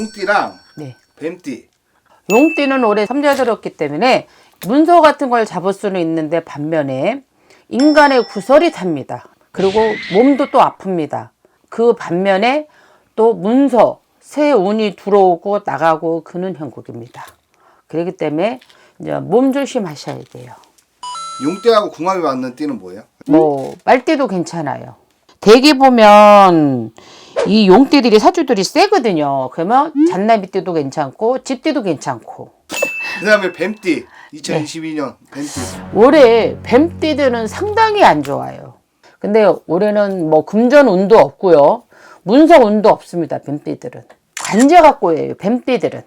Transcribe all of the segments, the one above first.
용띠랑 네. 뱀띠. 용띠는 올해 삼재들었기 때문에 문서 같은 걸 잡을 수는 있는데 반면에 인간의 구설이 탑니다. 그리고 몸도 또 아픕니다. 그 반면에 또 문서, 새 운이 들어오고 나가고 그는 형국입니다. 그렇기 때문에 이제 몸 조심하셔야 돼요. 용띠하고 궁합이 맞는 띠는 뭐예요? 뭐 말띠도 괜찮아요. 대기 보면 이 용띠들이 사주들이 세거든요. 그러면 잔나비 띠도 괜찮고 집띠도 괜찮고 그다음에 뱀띠. 2022년 뱀띠. 올해 뱀띠들은 상당히 안 좋아요. 근데 올해는 뭐 금전 운도 없고요. 문서 운도 없습니다. 뱀띠들은. 관제 갖고예요. 뱀띠들은.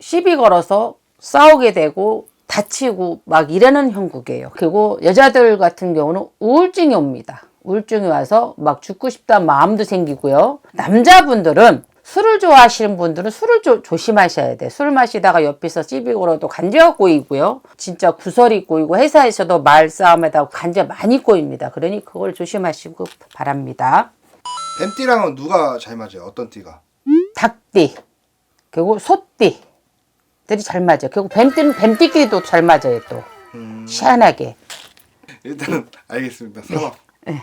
시비 걸어서 싸우게 되고 다치고 막 이러는 형국이에요. 그리고 여자들 같은 경우는 우울증이 옵니다. 우울증이 와서 막 죽고 싶다는 마음도 생기고요. 남자분들은 술을 좋아하시는 분들은 술을 조, 조심하셔야 돼. 술 마시다가 옆에서 걸어도 간제가 꼬이고요. 진짜 구설이 꼬이고 회사에서도 말싸움에다 간제 많이 꼬입니다. 그러니 그걸 조심하시고 바랍니다. 뱀띠랑은 누가 잘 맞아요? 어떤 띠가? 닭띠 그리고 소띠들이 잘 맞아요. 그리고 뱀띠는 뱀띠끼리도 잘 맞아요 또 음, 시원하게. 일단은 알겠습니다. 사막. 네.